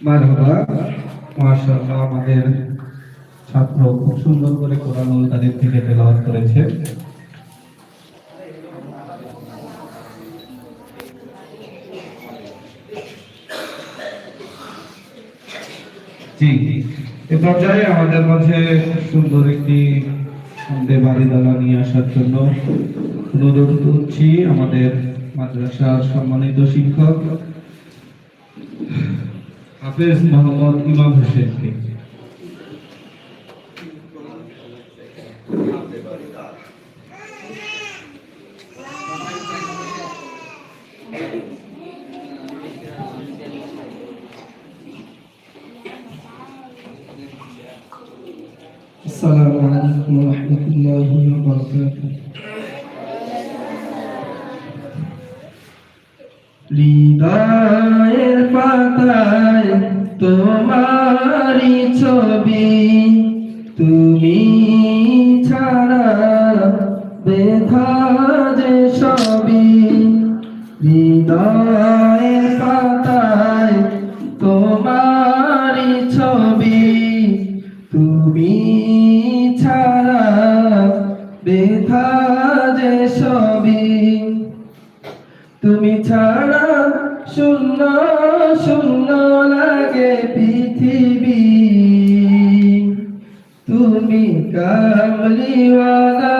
মারহাবা মাশাআল্লাহ আমাদের ছাত্র খুব সুন্দর করে কোরআনুল কারীম থেকে তেলাওয়াত করেছে পর্যায়ে আমাদের মাঝে সুন্দর একটি সন্ধে বাড়ি দালা নিয়ে আসার জন্য অনুরোধ করছি আমাদের মাদ্রাসার সম্মানিত শিক্ষক হাফেজ মোহাম্মদ ইমাম হোসেনকে। السلام عليكم ورحمة الله وبركاته হৃদয়ের পাতায় তোমারই ছবি তুমি ছাড়া বেধা যে সবই হৃদয়ের তুমি কামলিওয়ালা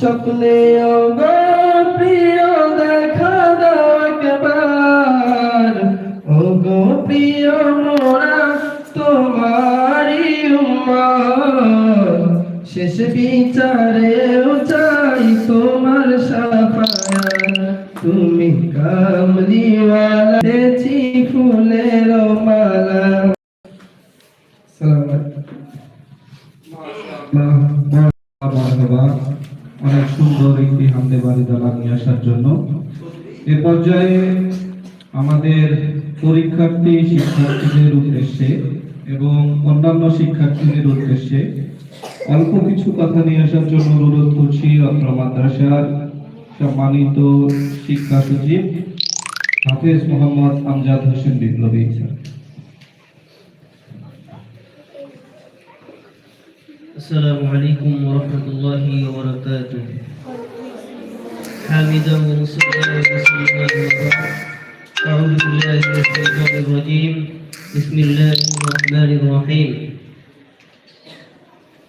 স্বপ্নে প্রিয় দেখা দাও একবার। ও গো প্রিয় মোরা তোমারি শেষ বিচারেও চাই তোমার সাফায়াত। তুমি কামলিওয়ালা দেছি ফুলের মালা। সালাম অনেক সুন্দর একটি হামদে বাড়ি দালা নিয়ে আসার জন্য এ পর্যায়ে আমাদের পরীক্ষার্থী, শিক্ষার্থীদের উদ্দেশ্যে এবং অন্যান্য শিক্ষার্থীদের উদ্দেশ্যে অল্প কিছু কথা নিয়ে আসার জন্য অনুরোধ করছি অত্র মাদ্রাসার সম্মানিত শিক্ষা সচিব হাফেজ মোহাম্মদ আমজাদ হোসেন বিপ্লবী। السلام عليكم ورحمة الله وبركاته. حامدا وسلم وبعد أعوذ بالله من الشيطان الرجيم. بسم الله الرحمن الرحيم.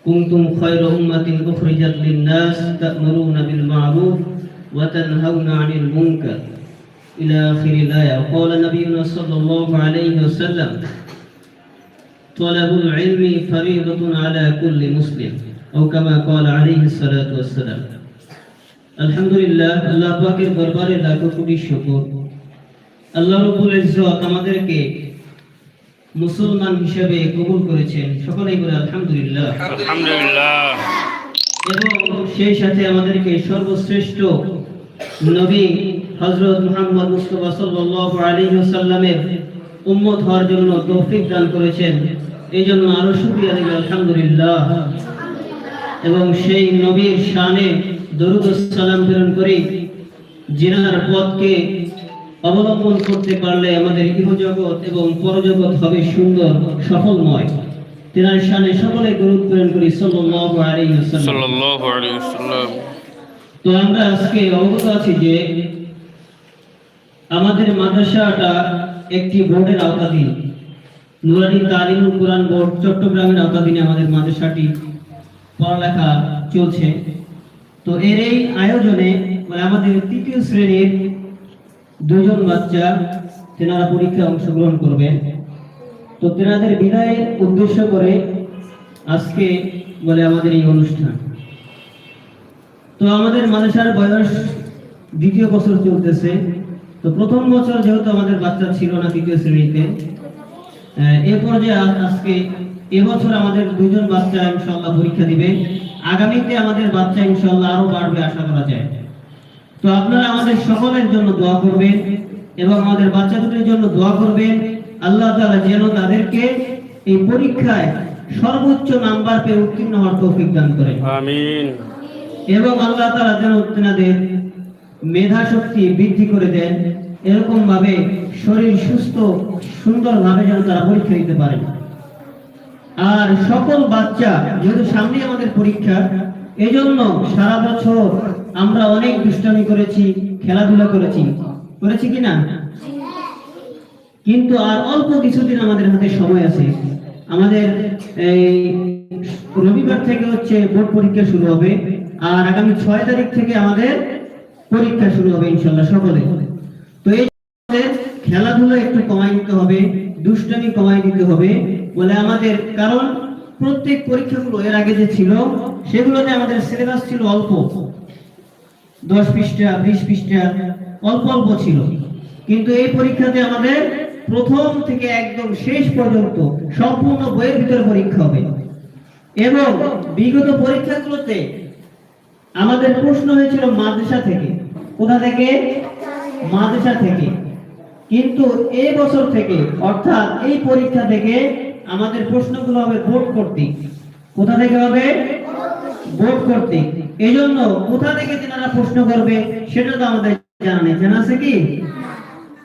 كنتم خير أمة أخرجت للناس تأمرون بالمعروف وتنهون عن المنكر. إلى آخر الآية. وقال نبينا صلى الله عليه وسلم طلب العلم فريضة على كل مسلم أو كما قال عليه الصلاة والسلام الحمد لله আল্লাহ পাকের দরবারে লাখো কোটি শুকর আল্লাহ রব্বুল ইজ্জত আমাদেরকে মুসলমান হিসেবে কবুল করেছেন সকলেই বলে আলহামদুলিল্লাহ আলহামদুলিল্লাহ এবং সেই সাথে আমাদেরকে সর্বশ্রেষ্ঠ নবী হযরত মুহাম্মদ মুস্তাফা সাল্লাল্লাহু আলাইহি ওয়াসাল্লামের উম্মত হওয়ার জন্য তৌফিক দান করেছেন। এই জন্য আরও শুকরিয়া দেব আলহামদুলিল্লাহ। এবং সেই নবীর শানে দরুদ সালাম প্রেরণ করি জিনার পথকে অবলম্বন করতে পারলে আমাদের ইহজগৎ এবং পরজগৎ হবে সুন্দর সফলময়। তেনার শানে সকলে গুরুত্ব প্রেরণ করি সাল্লাল্লাহু আলাইহি ওয়াসাল্লাম। সাল্লাল্লাহু আলাইহি ওয়াসাল্লাম। তো আমরা আজকে অবগত আছি যে আমাদের মাদ্রাসাটা একটি বোর্ডের আওতাধীন। নুরানি তালিমুল কোরআন বোর্ড চট্টগ্রামের আওতাধীনে আমাদের মাদ্রাসাটি পড়ালেখা চলছে। তো এর এই আয়োজনে মানে আমাদের তৃতীয় শ্রেণির দুজন বাচ্চা তেনারা পরীক্ষায় অংশগ্রহণ করবেন তো তেনাদের বিদায়ের উদ্দেশ্য করে আজকে বলে আমাদের এই অনুষ্ঠান। তো আমাদের মাদ্রাসার বয়স দ্বিতীয় বছর চলতেছে। তো প্রথম বছর যেহেতু আমাদের বাচ্চা ছিল না তৃতীয় শ্রেণীতে এ পর্যায়ে আজকে এবছর আমাদের দুজন বাচ্চা ইনশাল্লাহ পরীক্ষা দিবে। আগামীতে আমাদের বাচ্চা ইনশাল্লাহ আরও বাড়বে আশা করা যায়। তো আপনারা আমাদের সকলের জন্য দোয়া করবেন এবং আমাদের বাচ্চা দুটির জন্য দোয়া করবেন। আল্লাহ তাআলা যেন তাদেরকে এই পরীক্ষায় সর্বোচ্চ নাম্বার পেয়ে উত্তীর্ণ হওয়ার তৌফিক দান করেন। আমিন। এবং আল্লাহ তাআলা যেন তেনাদের মেধা শক্তি বৃদ্ধি করে দেন এরকম ভাবে শরীর সুস্থ, সুন্দর ভাবে যেন তারা পরীক্ষা দিতে পারে আর সকল বাচ্চা, যেহেতু সামনে আমাদের পরীক্ষা, এজন্য সারা বছর আমরা অনেক দুষ্টামি করেছি, খেলাধুলা করেছি। করেছি কি না? কিন্তু আর অল্প কিছুদিন আমাদের হাতে সময় আছে। আমাদের এই রবিবার থেকে হচ্ছে বোর্ড পরীক্ষা শুরু হবে, আর আগামী ছয় তারিখ থেকে আমাদের পরীক্ষা শুরু হবে ইনশাল্লাহ সকলে। তো এই খেলাধুলা একটু কমাই দিতে হবে, দুষ্টামি কমাই দিতে হবে বলে আমাদের কারণ প্রত্যেক পরীক্ষাগুলো এর আগে যে ছিল, সেগুলোতে আমাদের সিলেবাস ছিল অল্প। দশ পৃষ্ঠা, বিশ পৃষ্ঠা, অল্প অল্প ছিল। কিন্তু এই পরীক্ষাতে আমাদের প্রথম থেকে একদম শেষ পর্যন্ত সম্পূর্ণ বইয়ের ভিতরে পরীক্ষা হবে। এবং বিগত পরীক্ষাগুলোতে আমাদের প্রশ্ন হয়েছিল মাদ্রাসা থেকে। কোথা থেকে? মাদ্রাসা থেকে। কিন্তু এই বছর থেকে, অর্থাৎ এই পরীক্ষা থেকে আমাদের প্রশ্নগুলো হবে বোর্ড কর্তৃক। কোথা থেকে হবে? বোর্ড কর্তৃক। এই জন্য কোথা থেকে তেনারা প্রশ্ন করবে, সেটা তো আমাদের জানা নেই। জানা আছে কি?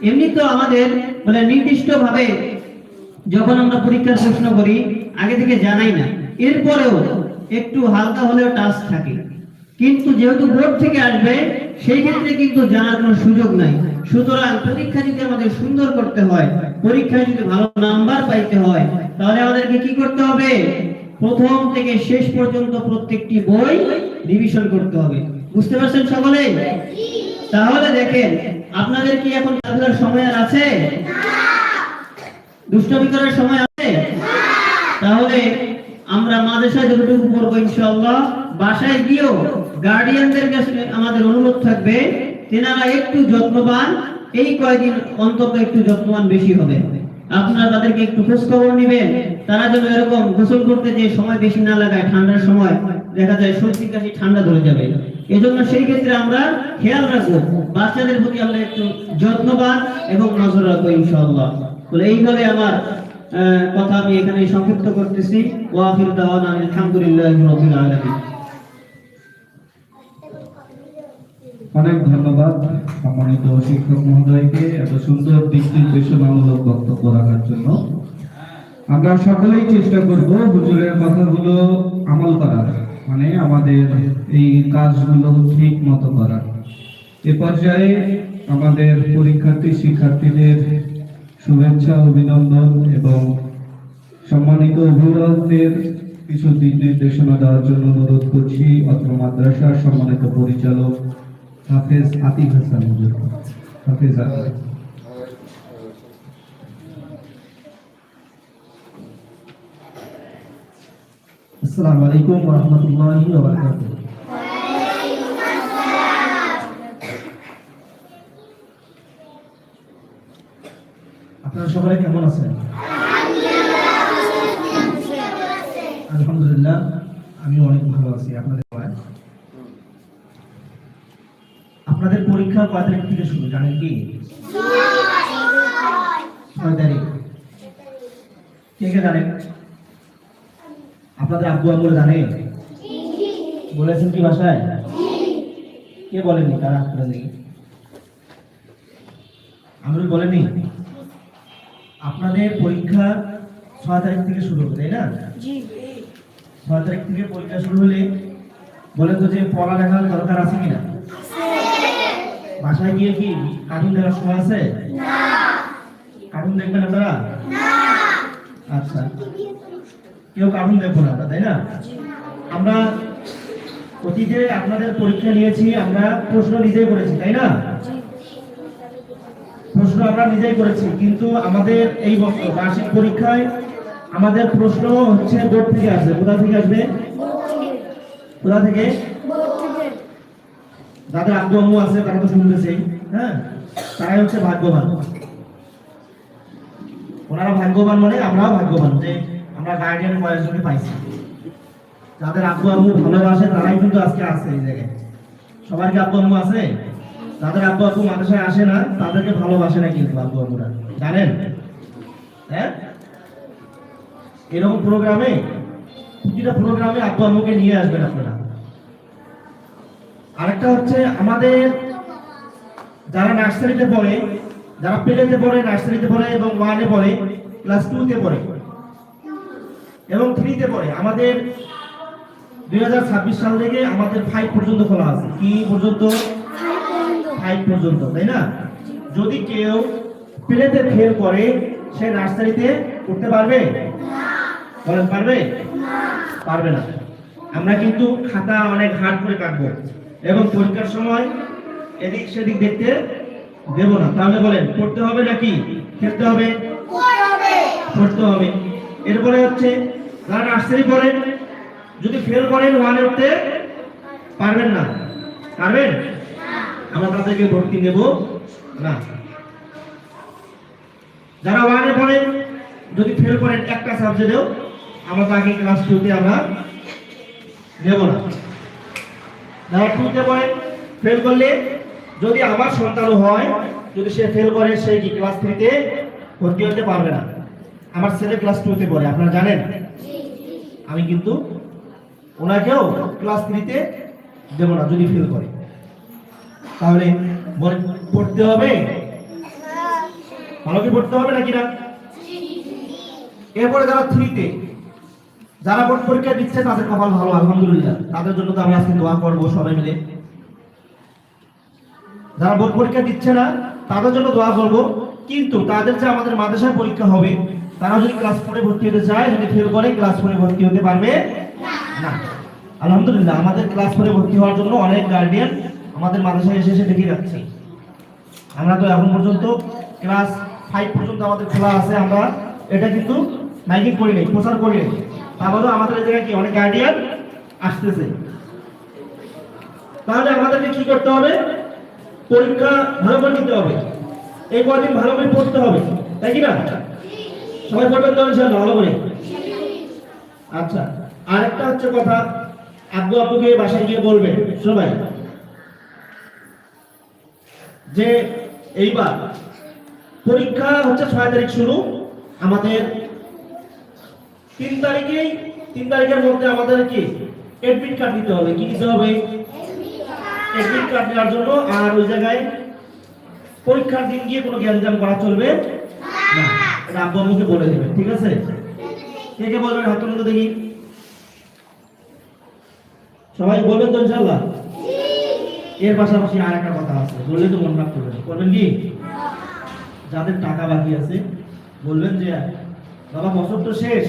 এমনি তো আমাদের মানে নির্দিষ্ট ভাবে যখন আমরা পরীক্ষার প্রশ্ন করি, আগে থেকে জানাই না। এরপরেও একটু হালকা হলেও টাচ থাকে। কিন্তু যেহেতু বোর্ড থেকে আসবে সেই ক্ষেত্রে কিন্তু জানার কোনো সুযোগ নাই। সুতরাং পরীক্ষা যদি আমাদের সুন্দর করতে হয়, পরীক্ষায় যদি ভালো নাম্বার পাইতে হয়, তাহলে আমাদেরকে কি করতে হবে? প্রথম থেকে শেষ পর্যন্ত প্রত্যেকটি বই রিভিশন করতে হবে। বুঝতে পারছেন সকলে? তাহলে দেখেন, আপনাদের কি এখন খেলাধুলার সময় আছে? দুষ্টমি করার সময় আছে? তাহলে আমরা মাদ্রাসায় যতটুকু পড়ব ইনশাআল্লাহ, বাসায় গিয়েও গার্ডিয়ানদের কাছে আমাদের অনুরোধ থাকবে, তেনারা একটু যত্নবান, এই কয়দিন অন্তত একটু যত্নবান বেশি হবে। আপনারা তাদেরকে একটু খোঁজ খবর নেবেন, তারা যেন এরকম গোসল করতে যে সময় বেশি না লাগায়, ঠান্ডার সময় দেখা যায় সর্দি কাশি, ঠান্ডা ধরে যাবে। এজন্য সেই ক্ষেত্রে আমরা খেয়াল রাখব, বাচ্চাদের প্রতি আমরা একটু যত্নবান এবং নজর রাখব, ইনশাআল্লাহ। বলে এই বলে আমার কথা আমি এখানে সংক্ষিপ্ত করতেছি। ওয়াফির দাওয়ানা আলহামদুলিল্লাহি রাব্বিল আলামিন। অনেক ধন্যবাদ সম্মানিত শিক্ষক মহোদয়কে এত সুন্দর দিক নির্দেশনামূলক বক্তব্য রাখার জন্য। আমরা সকলেই চেষ্টা করব, হুজুরের কথাগুলো আমল করার মানে আমাদের এই কাজগুলো ঠিক মতো করার। এ পর্যায়ে আমাদের পরীক্ষার্থী, শিক্ষার্থীদের শুভেচ্ছা, অভিনন্দন এবং সম্মানিত অভিভাবকদের কিছু দিক নির্দেশনা দেওয়ার জন্য অনুরোধ করছি। অত্র মাদ্রাসার সম্মানিত পরিচালক হাফেজ আতিক হাসান হাফেজ আসসালামু আলাইকুম ওয়া রাহমাতুল্লাহি ওয়া বারাকাতুহু আপনারা সবাই কেমন আছেন? আলহামদুলিল্লাহ। আমি অনেক ভালো আছি। আপনাদের আপনাদের পরীক্ষা কয় তারিখ থেকে শুরু জানেন কি? ছয় তারিখ। কে কে জানেন আপনাদের আব্বু আম্মুর জানে? বলেছেন কি ভাষায়? কে বলেনি? তারা আপনারা দেখি। আমি বলেনি আপনাদের পরীক্ষা ছয় তারিখ থেকে শুরু হবে তাই না? ছয় তারিখ থেকে পরীক্ষা শুরু হলে বলে তো যে পড়ালেখার দরকার আছে কিনা? বাসায় গিয়ে কি কার্টুন দেখার সময় আছে? কার্টুন দেখবেন আপনারা? আচ্ছা। কেউ কার্টুন দেখব না তাই না? আমরা অতীতে আপনাদের পরীক্ষা নিয়েছি আমরা প্রশ্ন নিজেই করেছি তাই না? প্রশ্ন আমরা নিজেই করেছি কিন্তু আমাদের এই বছর বার্ষিক পরীক্ষায় আমাদের প্রশ্ন হচ্ছে বোর্ড থেকে আসবে। কোথা থেকে আসবে? কোথা থেকে? যাদের আব্বু আম্মু আছে তারা তো শুনতেছেই হ্যাঁ? তারাই হচ্ছে ভাগ্যবান। ওনারা ভাগ্যবান মানে আমরাও ভাগ্যবান যে আমরা গার্ডিয়ান কয়েকজনকে পাইছি। যাদের আব্বু আম্মু ভালোবাসে, তারাই কিন্তু আজকে আছে এই জায়গায়। সবার কি আব্বু আম্মু আছে? যাদের আব্বু আব্বু মাদ্রাসায় আসে না, তাদেরকে ভালোবাসে না কিন্তু আব্বু আম্মুরা। জানেন? হ্যাঁ? এরকম প্রোগ্রামে প্রতিটা প্রোগ্রামে আব্বু আম্মুকে নিয়ে আসবেন আপনারা। আরেকটা হচ্ছে আমাদের যারা নার্সারিতে পড়ে, যারা পেলেতে পড়ে, নার্সারিতে পড়ে এবং ওয়ানে পড়ে, ক্লাস টুতে পড়ে এবং থ্রিতে পড়ে। আমাদের দুই হাজার ছাব্বিশ সাল থেকে আমাদের ফাইভ পর্যন্ত খোলা আছে। কি পর্যন্ত? ফাইভ পর্যন্ত, তাই না? যদি কেউ প্লেতে ফেল করে, সে নার্সারিতে করতে পারবে? পারবে? পারবে না। আমরা কিন্তু খাতা অনেক হার্ড করে কাটবো। এবং পরীক্ষার সময় এদিক সেদিক দেখতে দেব না। তাহলে বলেন, পড়তে হবে নাকি খেলতে হবে? পড়তে হবে। এরপরে হচ্ছে, যারা নার্সারি পড়েন, যদি ফেল করেন ওয়ানে উঠতে পারবেন না। পারবেন? আমরা তাদেরকে ভর্তি নেব না। যারা ওয়ানে পড়েন, যদি ফেল করেন একটা সাবজেক্টেও আমরা তাকে ক্লাস টুতে আমরা নেব না। যারা টুতে পড়েন ফেল করলে যদি আমার সন্তানও হয়, যদি সে ফেল করে, সে কি ক্লাস থ্রিতে ভর্তি হতে পারবে না? আমার ছেলে ক্লাস টুতে পড়ে, আপনারা জানেন? আমি কিন্তু ওনাকেও ক্লাস থ্রিতে দেবো না, যদি ফেল করে। তাহলে পড়তে হবে? ভালো কি পড়তে হবে নাকি না? এরপরে যারা থ্রিতে যারা বোর্ড পরীক্ষা দিচ্ছে, তাদের কপাল ভালো, আলহামদুলিল্লাহ। তাদের জন্য তো আমরা আজকে দোয়া করব সবাই মিলে। যারা বোর্ড পরীক্ষা দিচ্ছে না, তাদের জন্য দোয়া করব। কিন্তু তাদের যে আমাদের মাদ্রাসায় পরীক্ষা হবে, তারা যদি ক্লাস ফোরে ভর্তি হতে চায়, যদি ফেল করে ক্লাস ফোরে ভর্তি হতে পারবে? না। আলহামদুলিল্লাহ, আমাদের ক্লাস ফোরে ভর্তি হওয়ার জন্য অনেক গার্ডিয়ান আমাদের মাদ্রাসায় এসে এসে দেখে যাচ্ছে। আমরা তো এখন পর্যন্ত ক্লাস ফাইভ পর্যন্ত আমাদের খোলা আছে, আমরা এটা কিন্তু মাইকিং করি নাই, প্রচার করি নাই। তারপরেও আমাদের এই জায়গায় কি অনেক গার্ডিয়ান আসতেছে? তাহলে আমাদেরকে কি করতে হবে? পরীক্ষা ভালো করে দিতে হবে। এই কদিন ভালো করে পড়তে হবে, তাই কি না? সবাই পড়বেন তো ইনশাআল্লাহ, ভালো করে? আচ্ছা আরেকটা হচ্ছে কথা, আব্বু আব্বুকে বাসায় গিয়ে বলবে সবাই যে এইবার পরীক্ষা হচ্ছে ছয় তারিখ শুরু, আমাদের তিন তারিখেই, তিন তারিখের মধ্যে আমাদের কি? এডমিট কার্ড দিতে হবে। কি দিতে হবে? এডমিট কার্ড দেওয়ার জন্য আর ওই জায়গায় পরীক্ষার দিন গিয়ে কোনো জ্ঞানজাম করা চলবে না। এটা আব্বু আম্মুকে বলে দেবেন, ঠিক আছে? কে কে বলবেন? হাত তুলুন দেখি। সবাই বলবেন তো ইনশাল্লাহ এর পাশাপাশি আর একটা কথা আছে, বললে তো মন রাখ করবেন বলবেন কি? যাদের টাকা বাকি আছে, বলবেন যে, বাবা বছর তো শেষ।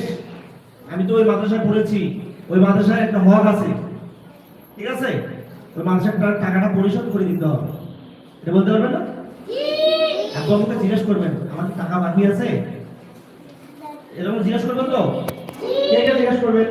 আমি তো ওই মাদ্রাসায় পড়েছি, ওই মাদ্রাসায় একটা হক আছে। ঠিক আছে? ওই মাদ্রাসার টাকাটা পরিশোধ করে দিতে হবে। এটা বলতে পারবেন না? আপনি আমাকে জিজ্ঞেস করবেন, আমার টাকা বাকি আছে? এরকম জিজ্ঞেস করবেন তো? কে জিজ্ঞেস করবেন?